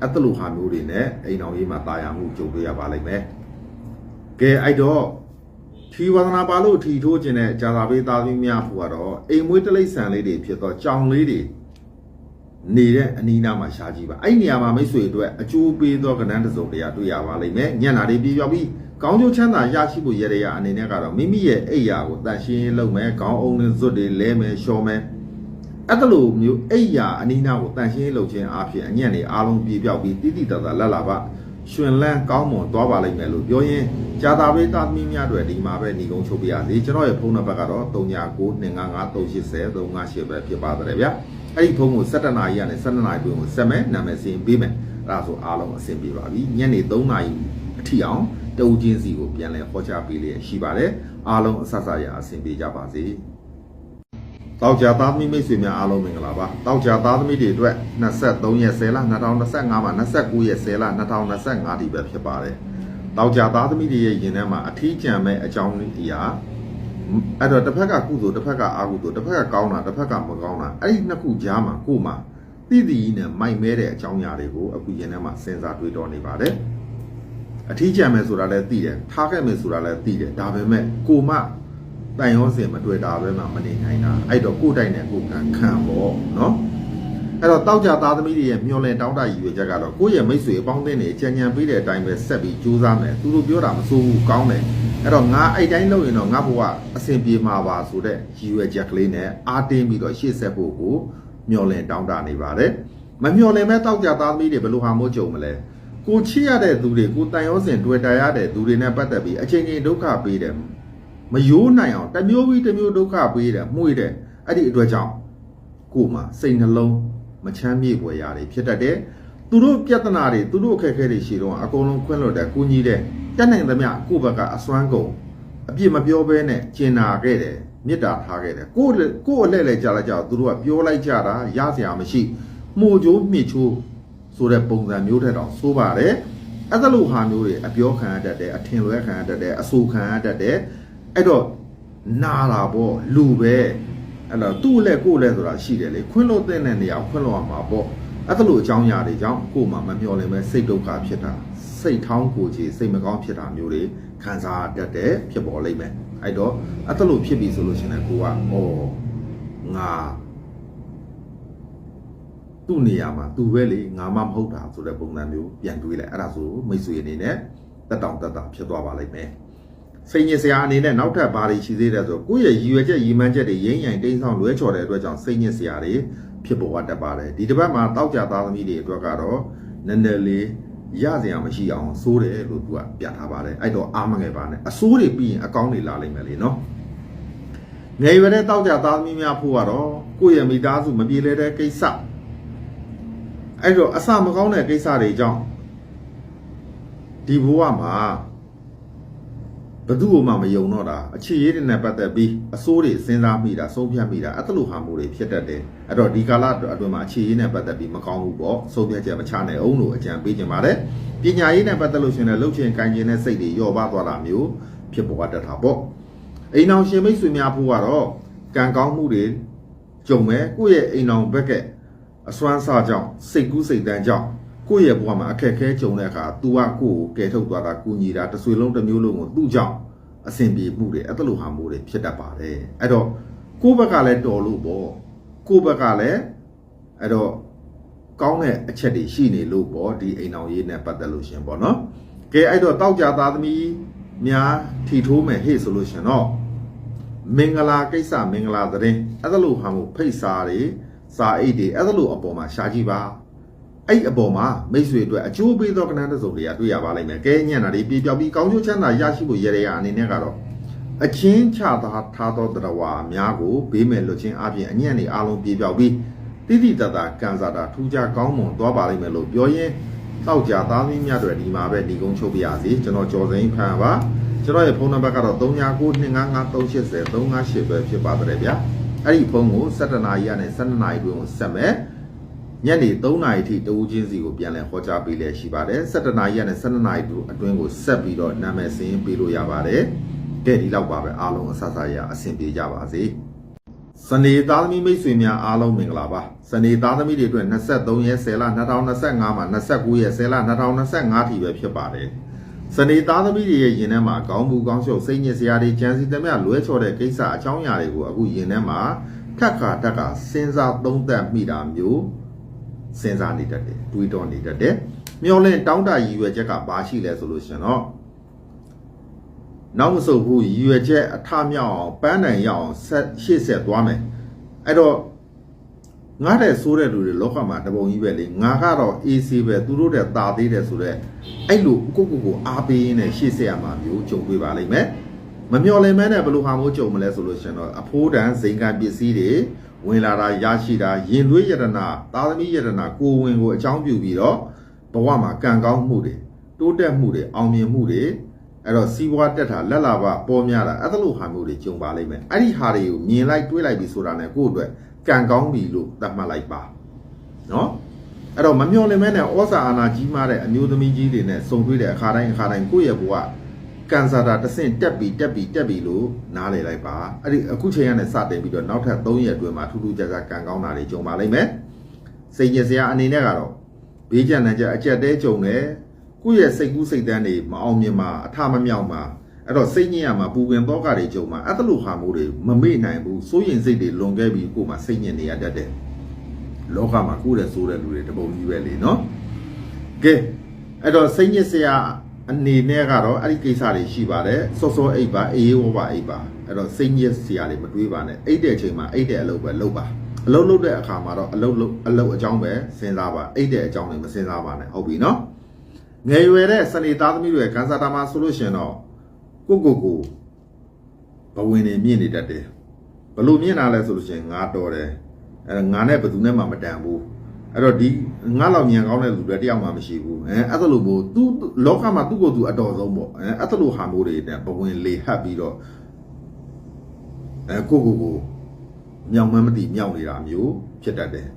Speaker 1: အဲ့တလူဟာမျိုးတွေနဲ့အိမ်တော်ရေးမှာတာယာမှုကြုံတွေ့ရပါလိမ့်မယ်။ ကဲအဲ့တော့ထီဝါသနာပါလို့ထီထိုးခြင်းတဲ့ဂျာသာပေးသားသမီးများဖို့ကတော့အိမ်မွေးတလိษံလေးတွေဖြစ်တော့ကြောင်လေးတွေနေတဲ့အနီးနားမှာရှားကြည့်ပါအဲ့နေရာမှာမိတ်ဆွေအတွက်အကျိုးပေးသောကဏ္ဍတစ်စုံတရာတွေ့ရပါလိမ့်မယ်ညံ့လာတွေပြေပြောက်ပြီးကောင်းကျိုးချမ်းသာရရှိဖို့ရရအနေနဲ့ကတော့မိမိရဲ့အိယာကိုတန်ရှင်းလုပ်မယ်ခေါင်းအုံနဲ့ဇွတ်တွေလဲမယ်လျှော်မယ်အဲ့ဒါလိုမျိုးအိယာအနီးနားကိုတန်ရှင်းလုပ်ခြင်းအပြင်အညံ့နေအားလုံးပြေပြောက်ပြီးတိတိတတ်တာလက်လာပါ ရှင်လန်းကောင်းမွန်သွားပါလိမ့်မယ်လို့ပြောရင်ဂျာတာဘေးသားသမီးများတွေဒီမှာပဲညီကုန်းချုပ်ပြရစီကျွန်တော်ရဲ့ဖုန်းနံပါတ်ကတော့39925538ပဲဖြစ်ပါတယ်ဗျာအဲ့ဒီဖုန်းကို17နာရီကနေ17နာရီတွင်းကိုဆက်မယ်နာမည်စင်ပေးမယ်အဲ့ဒါဆိုအားလုံးအဆင်ပြေပါပြီညနေ3နာရီအထိအောင်တအူးချင်းစီကိုပြန်လဲဟောကြားပေးလျက်ရှိပါတယ်အားလုံးအဆဆရအဆင်ပြေကြပါစေ တောက်ကြသားသမီးမိတ်ဆွေများအားလုံးမင်္ဂလာပါတောက်ကြသားသမီးတွေအတွက်23ရက်10လ2025မှာ29ရက်10လ2025ဒီပဲဖြစ်ပါတယ်တောက်ကြသားသမီးတွေရဲ့ယင်ထဲမှာအထီးကျန်မဲ့အကြောင်းလေးရာအဲ့တော့တစ်ဖက်ကကုသိုလ်တစ်ဖက်ကအာကုသိုလ်တစ်ဖက်ကကောင်းတာတစ်ဖက်ကမကောင်းတာအဲ့ဒီနှစ်ခုကြားမှာကို့မှာတိတိနဲ့မိုက်မဲတဲ့အကြောင်းအရာတွေကိုအခုယင်ထဲမှာစဉ်းစားတွေးတောနေပါတယ်အထီးကျန်မဲ့ဆိုတာလည်းသိတယ်ထားခဲ့မယ်ဆိုတာလည်းသိတယ်ဒါပေမဲ့ကိုမ တန်ရောစင်မတွေ့တာပဲမှမနေနိုင်တာအဲ့တော့ကိုယ်တိုင်နဲ့ကိုယ်ခံခံပေါ့နော်အဲ့တော့တောက်ကြသားသမီးတွေရဲ့မျောလင်တောင်းတရည်ရွယ်ချက်ကတော့ကိုယ့်ရဲ့မိတ်ဆွေအပေါင်းအသင်းတွေကြံကြံပေးတဲ့အတိုင်းပဲဆက်ပြီးကြိုးစားမယ်သူတို့ပြောတာမစိုးဘူးကောင်းတယ်အဲ့တော့ငါအဲ့တိုင်းလုပ်ရင်တော့ငါဘဝအဆင်ပြေမှာပါဆိုတဲ့ရည်ရွယ်ချက်ကလေးနဲ့အားတင်းပြီးတော့ရှေ့ဆက်ဖို့ကိုမျောလင်တောင်းတနေပါတယ်မမျောလင်မဲ့တောက်ကြသားသမီးတွေဘယ်လိုဟာမို့ကြုံမလဲကိုချစ်ရတဲ့သူတွေကိုတန်ရောစင်တွေ့တာရတဲ့သူတွေနဲ့ပတ်သက်ပြီးအချိန်ချင်းဒုက္ခပေးတယ် မယိုးနိုင်အောင်တစ်မျိုးပြီးတစ်မျိုးဒုက္ခပေးတယ်မှုတယ်အဲ့ဒီအတွက်ကြောင့်ကိုယ်မှာစိတ်နှလုံးမချမ်းမြေ့ပွေရာတွေဖြစ်တတ်တယ်သူတို့ပြဿနာတွေသူတို့အခက်အခဲတွေရှိတော့အကုန်လုံးခွင့်လွှတ်တယ်ကိုကြီးတဲ့တက်နိုင်သမျှကိုယ့်ဘက်ကအစွမ်းကုန်အပြစ်မပြောဘဲနဲ့ကျင်နာခဲ့တယ်မေတ္တာထားခဲ့တယ်ကိုယ့်ကိုယ့်အလှည့်လဲကြားလိုက်ကြတော့သူတို့ကပြောလိုက်ကြတာရစရာမရှိမှုချိုးမြစ်ချိုးဆိုတဲ့ပုံစံမျိုးထက်တော့ဆိုးပါတယ်အဲ့ဒါလိုဟာမျိုးတွေအပြောခံရတတ်တယ်အထင်လွဲခံရတတ်တယ်အဆူခံရတတ်တယ် အဲ့တော့နာတာပေါ့လူပဲအဲ့တော့သူ့လက်ကိုယ်လက်ဆိုတာရှိတယ်လေခွင့်လို့တဲ့နေရာခွင့်လို့ရမှာပေါ့အဲ့ဒါလိုအကြောင်းအရာတွေကြောင့်ကိုယ်မှမမျော်လင့်ပဲစိတ်ဒုက္ခဖြစ်တာစိတ်ထောင်းကိုယ်ကြီးစိတ်မကောင်းဖြစ်တာမျိုးတွေခံစားတတ်တယ်ဖြစ်ပေါ်လိမ့်မယ်အဲ့တော့အဲ့ဒါလိုဖြစ်ပြီဆိုလို့ရှိရင်ကိုကဩငါသူ့နေရာမှာသူပဲလေငါမှမဟုတ်တာဆိုတဲ့ပုံစံမျိုးပြန်တွေးလိုက်အဲ့ဒါဆိုမိတ်ဆွေအနေနဲ့တက်တောင်တက်တာဖြစ်သွားပါလိမ့်မယ် စိတ်ညစ်စရာအနေနဲ့နောက်ထပ်ဘာတွေရှိသေးတယ်ဆိုကိုယ့်ရဲ့ရည်ရွယ်ချက်ရည်မှန်းချက်တွေရင်းရင်တိမ်းဆောင်လွဲချော်တဲ့အတွက်ကြောင့်စိတ်ညစ်စရာတွေဖြစ်ပေါ်တတ်ပါတယ်ဒီတစ်ပတ်မှာတောက်ကြသားသမီးတွေအတွက်ကတော့နည်းနည်းလေးရစရာမရှိအောင်စိုးတယ်လို့သူကပြထားပါတယ်အဲ့တော့အားမငယ်ပါနဲ့အစိုးတွေပြီးရင်အကောင်းတွေလာလိမ့်မယ်လေနော်ငယ်ရွယ်တဲ့တောက်ကြသားသမီးများဖို့ကတော့ကိုယ့်ရဲ့မိသားစုမပြေလဲတဲ့ကိစ္စအဲ့တော့အစမကောင်းတဲ့ကိစ္စတွေကြောင့်ဒီဘဝမှာ ဘယ်သူမှမယုံတော့တာအခြေရေးတွေနဲ့ပတ်သက်ပြီးအစိုးတွေစဉ်းစားမိတာဆုံးဖြတ်မိတာအဲ့တလို့ဟာမှုတွေဖြစ်တတ်တယ်အဲ့တော့ဒီကာလအတွင်းမှာအခြေရေးနဲ့ပတ်သက်ပြီးမကောင်းဘူးပေါ့ဆုံးဖြတ်ချက်မချနိုင်အောင်လို့အကြံပေးခြင်းပါတယ်ပညာရေးနဲ့ပတ်သက်လို့ရှင်လည်းလှုပ်ချင်ကိုင်ကျင်တဲ့စိတ်တွေညော့ပါသွားတာမျိုးဖြစ်ပေါ်တတ်တာပေါ့အိမ်အောင်ရှင်မိတ်ဆွေများဖို့ကတော့ကံကောင်းမှုတွေကြုံမဲ့ကိုယ့်ရဲ့အိမ်အောင်ဘက်ကအစွမ်းစားကြောင့်စိတ်ကူးစိတ်တန်းကြောင့် ကိုယ့်ရဲ့ဘဝမှာအခက်အခဲကြုံတဲ့အခါ तू ကကိုယ့်ကိုကယ်ထုတ်သွားတာကူညီတာတစ်ဆွေလုံးတစ်မျိုးလုံးကိုသူ့ကြောင့်အဆင်ပြေမှုတွေအဲ့တလိုဟာမှုတွေဖြစ်တတ်ပါတယ်အဲ့တော့ကိုယ့်ဘက်ကလည်းတော်လို့ပေါ့ကိုယ့်ဘက်ကလည်းအဲ့တော့ကောင်းတဲ့အချက်တွေရှိနေလို့ပေါ့ဒီအိမ်အောင်ရေးနဲ့ပတ်သက်လို့ရှင်ပေါ့နော်ကဲအဲ့တော့တောက်ကြသားသမီးများထီထိုးမယ်ဟေ့ဆိုလို့ရှင်တော့မင်္ဂလာကိစ္စမင်္ဂလာသတင်းအဲ့ဒါလို့ဟာမို့ဖိတ်စာတွေစာအိတ်တွေအဲ့ဒါလို့အပေါ်မှာရှာကြည့်ပါ အဲ့အပေါ်မှာမိတ်ဆွေအတွက်အကျိုးပေးသောကဏ္ဍတစ်စုံတွေကတွေ့ရပါလိမ့်မယ်ကဲညံ့တာတွေပြေပြောက်ပြီးကောင်းကျိုးချမ်းသာရရှိဖို့ရရရအနေနဲ့ကတော့အချင်းချသာထားသောတရားဝါအများကိုဘေးမဲ့လွတ်ခြင်းအပြင်အညံ့နေအားလုံးပြေပြောက်ပြီးတိတိတတ်တာကံစားတာထူးခြားကောင်းမွန်သွားပါလိမ့်မယ်လို့ပြောရင်းတောက်ကြသားသမီးများတွေဒီမှာပဲဒီကုန်းချုပ်ပြရစီကျွန်တော်ကျော်စိန်ဖန်ပါကျွန်တော်ရဲ့ဖုန်းနံပါတ်ကတော့399255380358ပဲဖြစ်ပါတယ်ဗျာအဲ့ဒီဖုန်းကို17နာရီကနေ17နာရီတွင်းကိုဆက်မယ် ညနေ3နာရီထိတဦးချင်းစီကိုပြန်လည်ဟောကြားပေးလဲရှိပါတယ်17နာရီကနေ17နာရီအတွင်းကိုဆက်ပြီးတော့နာမည်စင်းပေးလို့ရပါတယ်ကဲဒီလောက်ပါပဲအားလုံးအဆဆရအဆင်ပြေကြပါစေစနေသားသမီးမိတ်ဆွေများအားလုံးမင်္ဂလာပါစနေသားသမီးတွေအတွက်23ရက်10လ2025မှာ29ရက်10လ2025ထိပဲဖြစ်ပါတယ်စနေသားသမီးတွေရဲ့ရင်ထဲမှာကောင်းမှုကောင်းရှုပ်စိတ်ညစ်စရာတွေကြံစီသမျှလွဲချော်တဲ့ကိစ္စအကြောင်းအရာတွေကိုအခုရင်ထဲမှာထက်ခါတက်ခါစဉ်းစားသုံးသပ်မိတာမျိုး စဉ်းစားနေတတ်တယ်တွေးတောနေတတ်တယ်မျောလင့်တောင်းတရည်ရွယ်ချက်ကဘာရှိလဲဆိုလို့ရှင်တော့နောက်မဆုတ်ဘူးရည်ရွယ်ချက်အထမြောက်အောင်ပန်းတိုင်ရအောင်ဆက်ရှေ့ဆက်သွားမယ်အဲ့တော့ငါတဲ့ဆိုးတဲ့လူတွေလောကမှာတပုံကြီးပဲလေငါကတော့ AC ပဲသူတို့တဲ့တာသေးတယ်ဆိုတော့အဲ့လိုကိုကိုကိုအားပေးရင်းနဲ့ရှေ့ဆက်ရမှာမျိုးကြုံတွေ့ပါလိမ့်မယ်မမျော်လင့်မဲနဲ့ဘယ်လိုဟာမျိုးကြုံမလဲဆိုလို့ရှင်တော့အဖိုးတန်ဇိမ်ကန်ပစ္စည်းတွေ ဝင်လာတာရရှိတာရင်သွေးယတနာသားသမီးယတနာကိုယ်ဝင်ကိုအကြောင်းပြုပြီးတော့ဘဝမှာကံကောင်းမှုတွေတိုးတက်မှုတွေအောင်မြင်မှုတွေအဲ့တော့စီးပွားတက်တာလက်လာပပေါ်များတာအဲ့ဒါလိုဟာမျိုးတွေကြုံပါလိမ့်မယ်အဲ့ဒီဟာတွေကိုမြင်လိုက်တွေးလိုက်ပြီးဆိုတာနဲ့ကိုယ့်အတွက်ကံကောင်းပြီလို့သတ်မှတ်လိုက်ပါနော်အဲ့တော့မမျော်လင့်မဲနဲ့ဩစာအာနာကြီးမားတဲ့အမျိုးသမီးကြီးတွေနဲ့စုံတွေ့တဲ့အခါတိုင်းအခါတိုင်းကိုယ့်ရဲ့ဘဝ ကန်ဆာတာတစ်ဆင့်တက်ပြီးတက်ပြီးတက်ပြီးလို့နားလေလိုက်ပါအဲ့ဒီအခုချိန်ကနေစတင်ပြီးတော့နောက်ထပ်3ရက်အတွင်းမှာထူးထူးခြားခြားကံကောင်းတာတွေကြုံပါလိမ့်မယ်စိတ်ညစ်စရာအနေနဲ့ကတော့ဘေးကျန်တဲ့ကြအကြက်တဲကြုံတယ်ကိုယ့်ရဲ့စိတ်ကူးစိတ်တန်းတွေမအောင်မြင်မှာအထမမြောက်မှာအဲ့တော့စိတ်ညစ်ရမှာပူပင်သောကတွေကြုံမှာအဲ့ဒါလိုဟာမျိုးတွေမမေ့နိုင်ဘူးစိုးရင်စိတ်တွေလွန်ခဲ့ပြီးကိုယ်မှာစိတ်ညစ်နေရတတ်တယ်လောကမှာကိုယ်တဲ့ဆိုးတဲ့လူတွေတပုံကြီးပဲလေနော်ကဲအဲ့တော့စိတ်ညစ်စရာ အနေနဲ့ကတော့အဲ့ဒီကိစ္စတွေရှိပါတယ်စောစောအိပ်ပါအေးဝပါအိပ်ပါအဲ့တော့စိတ်ညစ်စရာတွေမတွေးပါနဲ့အိပ်တဲ့အချိန်မှာအိပ်တဲ့အလုပ်ပဲလုပ်ပါအလုပ်လုပ်တဲ့အခါမှာတော့အလုပ်လုပ်အလုပ်အကြောင်းပဲစဉ်းစားပါအိပ်တဲ့အကြောင်းတွေမစဉ်းစားပါနဲ့ဟုတ်ပြီနော်ငယ်ရွယ်တဲ့စနေသားသမီးတွေကန်ဆာတာမှာဆိုလို့ရှင်တော့ကိုကိုကိုဘဝင်နေမြင့်နေတတ်တယ်ဘလို့မြင့်လာလဲဆိုလို့ရှင်ငါတော်တယ်အဲငါနဲ့ဘယ်သူနဲ့မှမတန်ဘူး အဲ့တော့ဒီငါလောက်ညံကောင်းတဲ့လူတွေတယောက်မှမရှိဘူးအဲအဲ့ဒါလို့မို့သူလောကမှာသူ့ကိုယ်သူအတော်ဆုံးပေါ့အဲအဲ့ဒါလို့ဟာမိုးတွေနဲ့ဘဝင်လေဟပ်ပြီးတော့အဲကိုကိုကိုမြောင်မမသိမြောင်နေတာမျိုးဖြစ်တတ်တယ်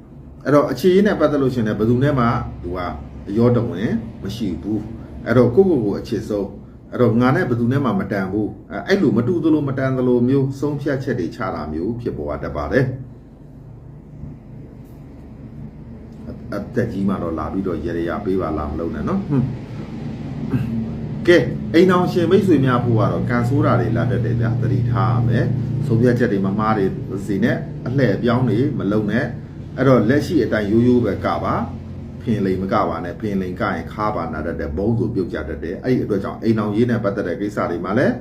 Speaker 1: အဲ့တော့အခြေရင်းနဲ့ပတ်သက်လို့ရှင်လည်းဘယ်သူနဲ့မှသူကအရောတဝင်မရှိဘူးအဲ့တော့ကိုကိုကိုအခြေဆုံးအဲ့တော့ငါနဲ့ဘယ်သူနဲ့မှမတန်ဘူးအဲ့အဲ့လိုမတူသလိုမတန်သလိုမျိုးဆုံးဖြတ်ချက်တွေချတာမျိုးဖြစ်ပေါ်တတ်ပါတယ် အသက်ကြီးမှတော့လာပြီးတော့ရေရရပေးပါလားမလုပ်နဲ့နော်ဟွန်းကဲအိမ်အောင်ရှင်မိတ်ဆွေများဖို့ကတော့ကန်ဆိုးတာတွေလာတတ်တယ်ဗျာသတိထားရမယ်ဆုံးဖြတ်ချက်တွေမမှားတွေစီနဲ့အလှည့်အပြောင်းတွေမလုပ်နဲ့အဲ့တော့လက်ရှိအတိုင်းရိုးရိုးပဲကပါဖင်လိမ်မကပါနဲ့ဖင်လိမ်ကရင်ခါပါနာတတ်တဲ့ဘုံဆိုပြုတ်ကြတတ်တယ်အဲ့ဒီအတွက်ကြောင့်အိမ်အောင်ရေးနဲ့ပတ်သက်တဲ့ကိစ္စတွေမှာလည်း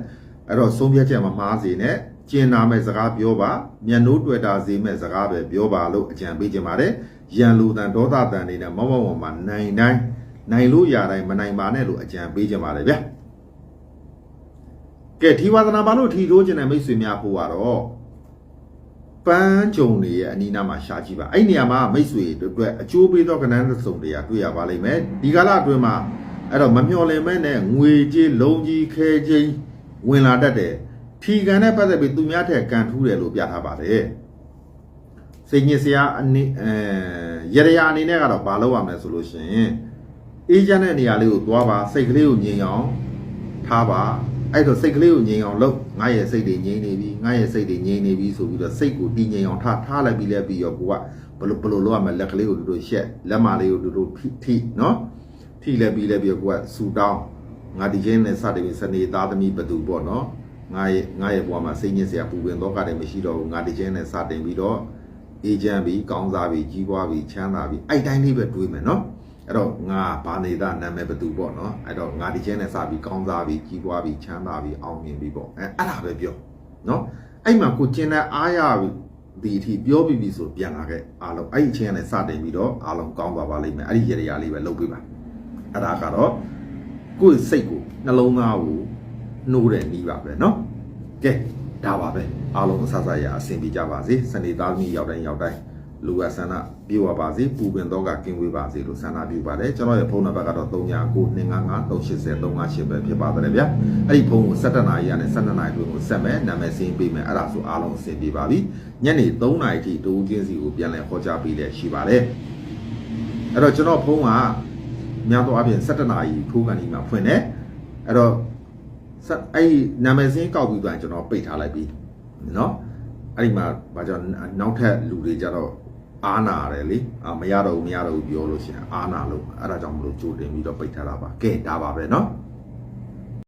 Speaker 1: အဲ့တော့ဆုံးဖြတ်ချက်မမှားစေနဲ့ကျင်နာမဲ့စကားပြောပါမျက်နှိုးတွေ့တာစေမဲ့စကားပဲပြောပါလို့အကြံပေးခြင်းပါတယ် ရန်လူတန်ဒေါသတန်တွေနဲ့မောက်မောက်မောက်မှာနိုင်တိုင်းနိုင်လို့ရတိုင်းမနိုင်ပါနဲ့လို့အကြံပေးခြင်းပါတယ်ဗျာကဲဒီဝါသနာပါလို့ထီထိုးခြင်းတဲ့မိတ်ဆွေများဖို့ကတော့ပန်းကြုံတွေရဲ့အနီးနားမှာရှာကြည့်ပါအဲ့ဒီနေရာမှာမိတ်ဆွေတွေအတွက်အကျိုးပေးသောကဏ္ဍတစ်စုံတရာတွေ့ရပါလိမ့်မယ်ဒီကာလအတွင်းမှာအဲ့တော့မမျော်လင့်မဲနဲ့ငွေကြေးလုံးကြီးခဲချင်းဝင်လာတတ်တယ်ထီကန်နဲ့ပတ်သက်ပြီးသူများထက်ကန်ထူးတယ်လို့ပြထားပါတယ် စိတ်ညစ်စရာအနေအဲရရရာအနေနဲ့ကတော့မလုပ်ရမယ်ဆိုလို့ရှိရင်အေးချမ်းတဲ့နေရာလေးကိုသွားပါစိတ်ကလေးကိုငြိမ်အောင်ထားပါအဲ့တော့စိတ်ကလေးကိုငြိမ်အောင်လုပ်ငါရဲ့စိတ်တွေငြိမ်နေပြီငါရဲ့စိတ်တွေငြိမ်နေပြီဆိုပြီးတော့စိတ်ကိုတည်ငြိမ်အောင်ထားထားလိုက်ပြီးလဲပြီးရောကိုကဘလို့ဘလို့လုပ်ရမယ်လက်ကလေးကိုတူတူရှက်လက်မလေးကိုတူတူထိထိနော်ထိလဲပြီးလဲပြီးတော့ကိုကဆူတောင်းငါဒီချင်းနဲ့စတယ်ပြီးစနေသားသမီးဘသူပေါ့နော်ငါရဲ့ငါရဲ့ဘဝမှာစိတ်ညစ်စရာပူပင်တော့ကတည်းမရှိတော့ဘူးငါဒီချင်းနဲ့စတင်ပြီးတော့ အေဂျင့်ပြီးကောင်းစားပြီးကြီးပွားပြီးချမ်းသာပြီးအဲ့တိုင်းလေးပဲတွေးမယ်နော်အဲ့တော့ငါဘာနေတာနာမည်ဘသူပေါ့နော်အဲ့တော့ငါဒီချင်းနဲ့စပြီးကောင်းစားပြီးကြီးပွားပြီးချမ်းသာပြီးအောင်မြင်ပြီးပေါ့အဲအဲ့ဒါပဲပြောနော်အဲ့မှာကိုကျင်တဲ့အားရဒီအထိပြောပြီးပြီဆိုပြန်လာခဲ့အားလုံးအဲ့ဒီအချင်းနဲ့စတင်ပြီးတော့အားလုံးကောင်းသွားပါလိမ့်မယ်အဲ့ဒီရေရာလေးပဲလုပ်ပေးပါအဲ့ဒါကတော့ကိုယ့်စိတ်ကိုနှလုံးသားကိုနှိုးတဲ့နီးပါပဲเนาะကဲ ဒါပါပဲအားလုံးအဆဆရအဆင်ပြေကြပါစေစနေသားသမီးရောက်တိုင်းရောက်တိုင်းလူဝဆန္ဒပြေဝပါစေပူပင်တော့ကကင်းဝေးပါစေလို့ဆန္ဒပြုပါတယ်ကျွန်တော်ရဲ့ဖုန်းနံပါတ်ကတော့39925538ပဲဖြစ်ပါတယ်ဗျာအဲ့ဒီဖုန်းကို17နာရီကနေ17နာရီတွင်ကိုဆက်မယ်နာမည်စင်းပေးမယ်အဲ့ဒါဆိုအားလုံးအဆင်ပြေပါပြီညနေ3နာရီထိတူချင်းစီကိုပြန်လည်ခေါ်ကြပေးလဲရှိပါတယ်အဲ့တော့ကျွန်တော်ဖုန်းကများသောအားဖြင့်17နာရီထိုးကန်ဒီမှာဖွင့်တယ်အဲ့တော့ဆက် အဲ့ဒီနာမည်စင်းကောက်ပြီးတော့ကျွန်တော်ပိတ်ထားလိုက်ပြီเนาะအဲ့ဒီမှာဘာကြောင့်နောက်ထပ်လူတွေကြတော့အာနာရတယ်လေအာမရတော့ဘူးမရတော့ဘူးပြောလို့ရှိရင်အာနာလို့အဲ့ဒါကြောင့်မလို့ကြိုတင်ပြီးတော့ပိတ်ထားတာပါကဲဒါပါပဲเนาะ